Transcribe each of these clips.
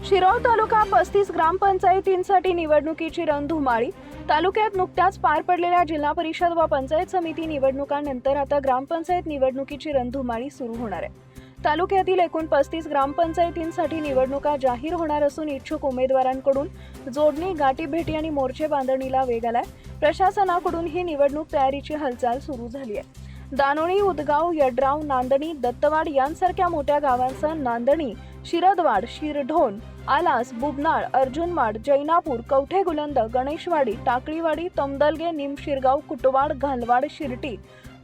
शिरोळ तालुका पस्तीस ग्रामपंचायतींसाठी निवडणुकीची रणधुमाळी तालुक्यात नुकत्याच पार पडलेल्या जिल्हा परिषद व पंचायत समिती निवडणुकांनंतर आता ग्रामपंचायत निवडणुकीची रणधुमाळी सुरू होणार आहे. तालुक्यातील एकूण पस्तीस ग्रामपंचायतींसाठी निवडणुका जाहीर होणार असून इच्छुक उमेदवारांकडून जोडणी गाठीभेटी आणि मोर्चे बांधणीला वेग आलाय. प्रशासनाकडून ही निवडणूक तयारीची हालचाल सुरू झाली आहे. दानोणी उदगाव यड्राव नांदणी दत्तवाड यांसारख्या मोठ्या गावांसह नांदणी शिरदवाड शिरढोण आलास बुबनाळ अर्जुनवाड जैनापूर कवठे गुलंद गणेशवाडी टाकळीवाडी तमदलगे निमशिरगाव कुटवाड घालवाड शिरटी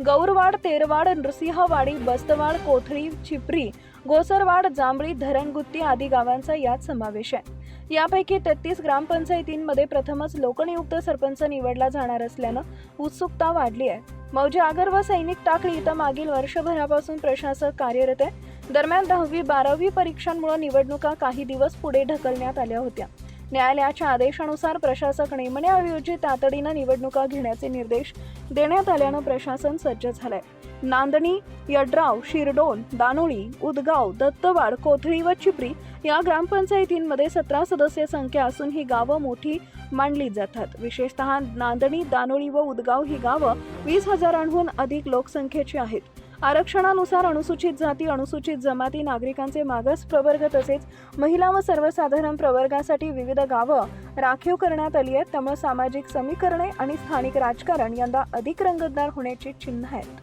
गौरवाड तेरवाड नृसिंहवाडी बस्तवाड कोथळी चिपरी गोसरवाड जांभळी धरणगुत्ती आदी गावांचा यात समावेश आहे. यापैकी तेहतीस ग्रामपंचायतींमध्ये प्रथमच लोकनियुक्त सरपंच निवडला जाणार असल्यानं उत्सुकता वाढली आहे. मौजे आगर व सैनिक टाकळी इथं मागील वर्षभरापासून प्रशासक कार्यरत आहे. दरम्यान दहावी बारावी परीक्षांमुळे निवडणुका काही दिवस पुढे ढकलण्यात आल्या होत्या. न्यायालयाच्या आदेशानुसार प्रशासक नेमण्याऐवजी तातडीनं निवडणुका घेण्याचे निर्देश देण्यात आल्यानं प्रशासन सज्ज झालंय. नांदणी यड्राव शिरडोन दानोळी उदगाव दत्तवाड कोथळी व चिपरी या ग्रामपंचायतींमध्ये सतरा सदस्य संख्या असून ही गावं मोठी मांडली जातात. विशेषतः नांदणी दानोळी व उदगाव ही गावं वीस हजारांहून अधिक लोकसंख्येची आहेत. आरक्षणानुसार अनुसूचित जाती अनुसूचित जमाती नागरिकांचे मागास प्रवर्ग तसेच महिला व सर्वसाधारण प्रवर्गासाठी विविध गावं राखीव करण्यात आली आहेत. त्यामुळे सामाजिक समीकरणे आणि स्थानिक राजकारण यंदा अधिक रंगतदार होण्याची चिन्ह आहेत.